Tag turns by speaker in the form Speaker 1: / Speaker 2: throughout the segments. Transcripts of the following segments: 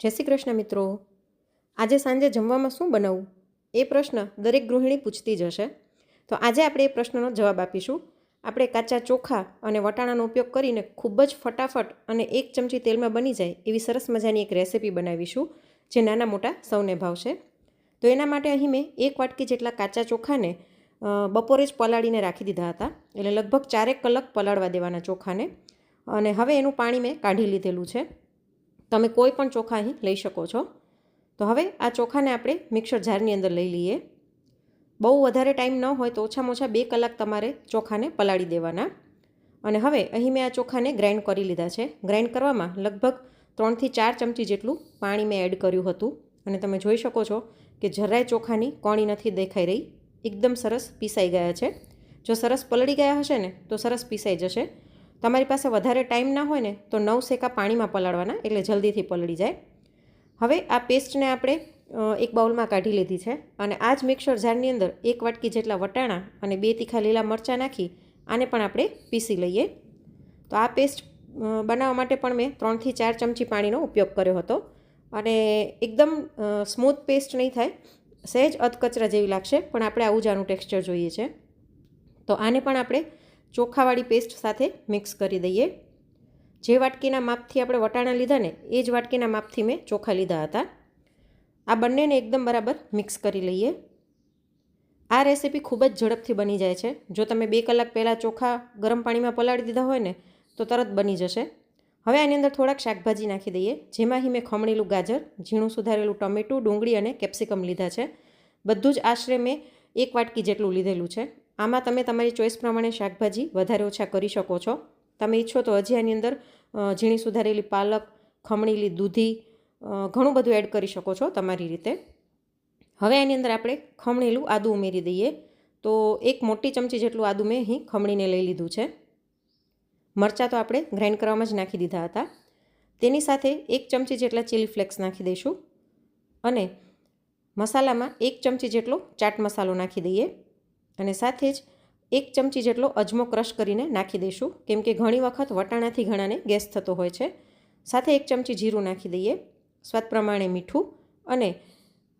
Speaker 1: જય શ્રી કૃષ્ણ મિત્રો. આજે સાંજે જમવામાં શું બનાવવું એ પ્રશ્ન દરેક ગૃહિણી પૂછતી જ હશે. તો આજે આપણે એ પ્રશ્નનો જવાબ આપીશું. આપણે કાચા ચોખા અને વટાણાનો ઉપયોગ કરીને ખૂબ જ ફટાફટ અને એક ચમચી તેલમાં બની જાય એવી સરસ મજાની એક રેસિપી બનાવીશું, જે નાના મોટા સૌને ભાવશે. તો એના માટે અહીં મેં એક વાટકી જેટલા કાચા ચોખાને બપોરે જ પલાળીને રાખી દીધા હતા. એટલે લગભગ ચારેક કલાક પલાળવા દેવાના ચોખાને. અને હવે એનું પાણી મેં કાઢી લીધેલું છે. તમે કોઈ પણ ચોખા અહીં લઈ શકો છો. તો હવે આ ચોખાને આપણે મિક્સર જારની અંદર લઈ લઈએ. બહુ વધારે ટાઈમ ન હોય તો ઓછામાં ઓછા બે કલાક તમારે ચોખાને પલાળી દેવાના. અને હવે અહીં મેં આ ચોખાને ગ્રાઇન્ડ કરી લીધા છે. ગ્રાઇન્ડ કરવામાં લગભગ ત્રણથી ચાર ચમચી જેટલું પાણી મેં એડ કર્યું હતું. અને તમે જોઈ શકો છો કે જરાય ચોખાની કોણી નથી દેખાઈ રહી. એકદમ સરસ પીસાઈ ગયા છે. જો સરસ પલળી ગયા હશે ને, તો સરસ પીસાઈ જશે. તમારી પાસે વધારે ટાઈમ ના હોય ને, તો નવ શેકા પાણીમાં પલાળવાના, એટલે જલ્દીથી પલળી જાય. હવે આ પેસ્ટને આપણે એક બાઉલમાં કાઢી લીધી છે અને આ જ મિક્સર જારની અંદર એક વાટકી જેટલા વટાણા અને બે તીખા લીલા મરચાં નાખી, આને પણ આપણે પીસી લઈએ. તો આ પેસ્ટ બનાવવા માટે પણ મેં ત્રણથી ચાર ચમચી પાણીનો ઉપયોગ કર્યો હતો. અને એકદમ સ્મૂથ પેસ્ટ નહીં થાય, સહેજ અધકચરા જેવી લાગશે, પણ આપણે આવું જ આનું ટેક્સચર જોઈએ છે. તો આને પણ આપણે ચોખાવાળી પેસ્ટ સાથે મિક્સ કરી દઈએ. જે વાટકીના માપથી આપણે વટાણા લીધા ને, એ જ વાટકીના માપથી મેં ચોખા લીધા હતા. આ બંનેને એકદમ બરાબર મિક્સ કરી લઈએ. આ રેસીપી ખૂબ જ ઝડપથી બની જાય છે. જો તમે બે કલાક પહેલાં ચોખા ગરમ પાણીમાં પલાળી દીધા હોય ને, તો તરત બની જશે. હવે આની અંદર થોડાક શાકભાજી નાખી દઈએ, જેમાં મેં ખમણેલું ગાજર, ઝીણું સુધારેલું ટમેટું, ડુંગળી અને કેપ્સિકમ લીધા છે. બધું જ આશરે મેં એક વાટકી જેટલું લીધેલું છે. આમાં તમે તમારી ચોઈસ પ્રમાણે શાકભાજી વધારે ઓછા કરી શકો છો. તમે ઈચ્છો તો હજી આની અંદર ઝીણી સુધારેલી પાલક, ખમણેલી દૂધી ઘણું બધું એડ કરી શકો છો તમારી રીતે. હવે આની અંદર આપણે ખમણેલું આદું ઉમેરી દઈએ. તો એક મોટી ચમચી જેટલું આદું મેં અહીં ખમણીને લઈ લીધું છે. મરચાં તો આપણે ગ્રાઇન્ડ કરવામાં જ નાખી દીધા હતા. તેની સાથે એક ચમચી જેટલા ચીલી ફ્લેક્સ નાખી દઈશું. અને મસાલામાં એક ચમચી જેટલો ચાટ મસાલો નાખી દઈએ. અને સાથે જ એક ચમચી જેટલો અજમો ક્રશ કરીને નાખી દઈશું. કેમ કે ઘણી વખત વટાણાથી ઘણાને ગેસ થતો હોય છે. સાથે એક ચમચી જીરું નાખી દઈએ. સ્વાદ પ્રમાણે મીઠું અને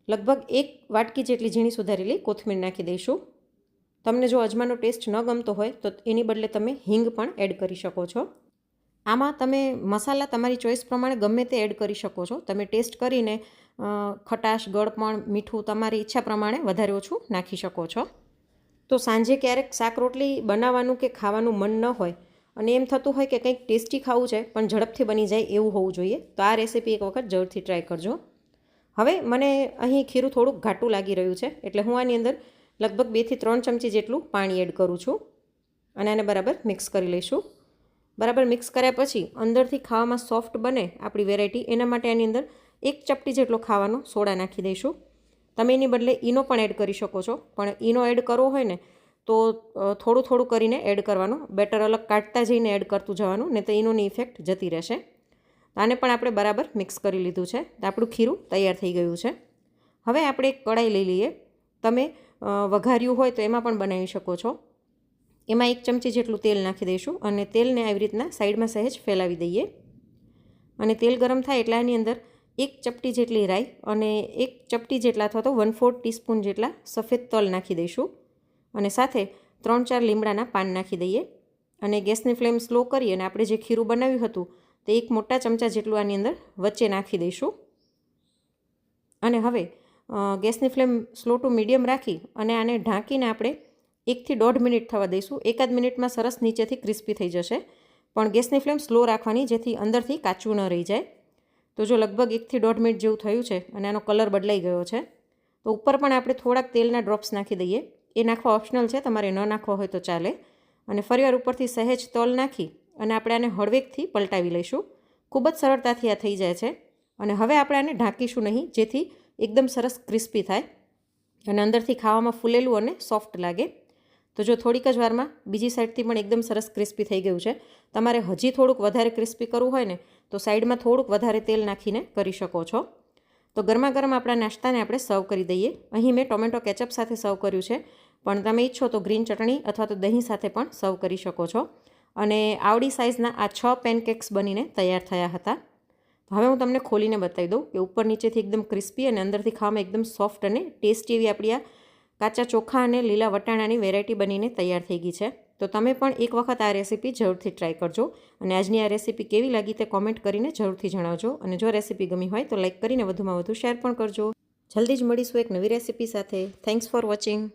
Speaker 1: લગભગ એક વાટકી જેટલી ઝીણી સુધારેલી કોથમીર નાખી દઈશું. તમને જો અજમાનો ટેસ્ટ ન ગમતો હોય, તો એની બદલે તમે હિંગ પણ એડ કરી શકો છો. આમાં તમે મસાલા તમારી ચોઈસ પ્રમાણે ગમે તે એડ કરી શકો છો. તમે ટેસ્ટ કરીને ખટાશ, ગળપણ, મીઠું તમારી ઈચ્છા પ્રમાણે વધારે ઓછું નાખી શકો છો. તો સાંજે ક્યારેક શાક રોટલી બનાવવાનું કે ખાવાનું મન ન હોય અને એમ થતું હોય કે કંઈક ટેસ્ટી ખાવું છે, પણ ઝડપથી બની જાય એવું હોવું જોઈએ, તો આ રેસીપી એક વખત જરૂરથી ટ્રાય કરજો. હવે મને અહીં ખીરું થોડુંક ઘાટું લાગી રહ્યું છે, એટલે હું આની અંદર લગભગ બેથી ત્રણ ચમચી જેટલું પાણી એડ કરું છું અને આને બરાબર મિક્સ કરી લઈશું. બરાબર મિક્સ કર્યા પછી અંદરથી ખાવામાં સોફ્ટ બને આપણી વેરાયટી એના માટે આની અંદર એક ચપટી જેટલો ખાવાનો સોડા નાખી દઈશું. તમે એની બદલે ઈનો પણ એડ કરી શકો છો. પણ ઈનો એડ કરવો હોય ને, તો થોડું થોડું કરીને એડ કરવાનું. બેટર અલગ કાઢતા જઈને એડ કરતું જવાનું ને તો ઈનોની ઇફેક્ટ જતી રહેશે. આને પણ આપણે બરાબર મિક્સ કરી લીધું છે. તો આપણું ખીરું તૈયાર થઈ ગયું છે. હવે આપણે એક કડાઈ લઈ લઈએ. તમે વઘાર્યું હોય તો એમાં પણ બનાવી શકો છો. એમાં એક ચમચી જેટલું તેલ નાખી દઈશું અને તેલને આવી રીતના સાઈડમાં સહેજ ફેલાવી દઈએ. અને તેલ ગરમ થાય એટલે આની અંદર એક ચપટી જેટલી રાઈ અને એક ચપટી જેટલા અથવા તો વન ફોર્થ ટીસ્પૂન જેટલા સફેદ તલ નાખી દઈશું. અને સાથે ત્રણ ચાર લીમડાના પાન નાખી દઈએ. અને ગેસની ફ્લેમ સ્લો કરી અને આપણે જે ખીરું બનાવ્યું હતું તે એક મોટા ચમચા જેટલું આની અંદર વચ્ચે નાખી દઈશું. અને હવે ગેસની ફ્લેમ સ્લો ટુ મીડિયમ રાખી અને આને ઢાંકીને આપણે એકથી દોઢ મિનિટ થવા દઈશું. એકાદ મિનિટમાં સરસ નીચેથી ક્રિસ્પી થઈ જશે. પણ ગેસની ફ્લેમ સ્લો રાખવાની જેથી અંદરથી કાચું ન રહી જાય. તો જો લગભગ એકથી દોઢ મિનિટ જેવું થયું છે અને આનો કલર બદલાઈ ગયો છે, તો ઉપર પણ આપણે થોડાક તેલના ડ્રોપ્સ નાખી દઈએ. એ નાખવા ઓપ્શનલ છે, તમારે ન નાખવા હોય તો ચાલે. અને ફરીવાર ઉપરથી સહેજ તલ નાખી અને આપણે આને હળવેકથી પલટાવી લઈશું. ખૂબ જ સરળતાથી આ થઈ જાય છે. અને હવે આપણે આને ઢાંકીશું નહીં, જેથી એકદમ સરસ ક્રિસ્પી થાય. અને અંદરથી ખાવામાં ફૂલેલું અને સોફ્ટ લાગે. તો જો થોડીક જ વારમાં બીજી સાઈડથી પણ એકદમ સરસ ક્રિસ્પી થઈ ગયું છે. તમારે હજી થોડુંક વધારે ક્રિસ્પી કરવું હોય ને, તો સાઈડમાં થોડુંક વધારે તેલ નાખીને કરી શકો છો. તો ગરમા ગરમ આપણા નાસ્તાને આપણે સર્વ કરી દઈએ. અહીં મેં ટોમેટો કેચઅપ સાથે સર્વ કર્યું છે. પણ તમે ઈચ્છો તો ગ્રીન ચટણી અથવા તો દહીં સાથે પણ સર્વ કરી શકો છો. અને આવડી સાઇઝના આ છ પેનકેક્સ બનીને તૈયાર થયા હતા. હવે હું તમને ખોલીને બતાવી દઉં કે ઉપર નીચેથી એકદમ ક્રિસ્પી અને અંદરથી ખાવામાં એકદમ સોફ્ટ અને ટેસ્ટી એવી આપણી આ કાચા ચોખા અને લીલા વટાણાની વેરાયટી બનીને તૈયાર થઈ ગઈ છે. તો તમે પણ એક વખત આ રેસીપી જરૂરથી ટ્રાય કરજો અને આજની આ રેસીપી કેવી લાગી તે કોમેન્ટ કરીને જરૂરથી જણાવજો. અને જો રેસીપી ગમી હોય તો લાઇક કરીને વધુમાં વધુ શેર પણ કરજો. જલ્દી જ મળીશું એક નવી રેસીપી સાથે. Thanks for watching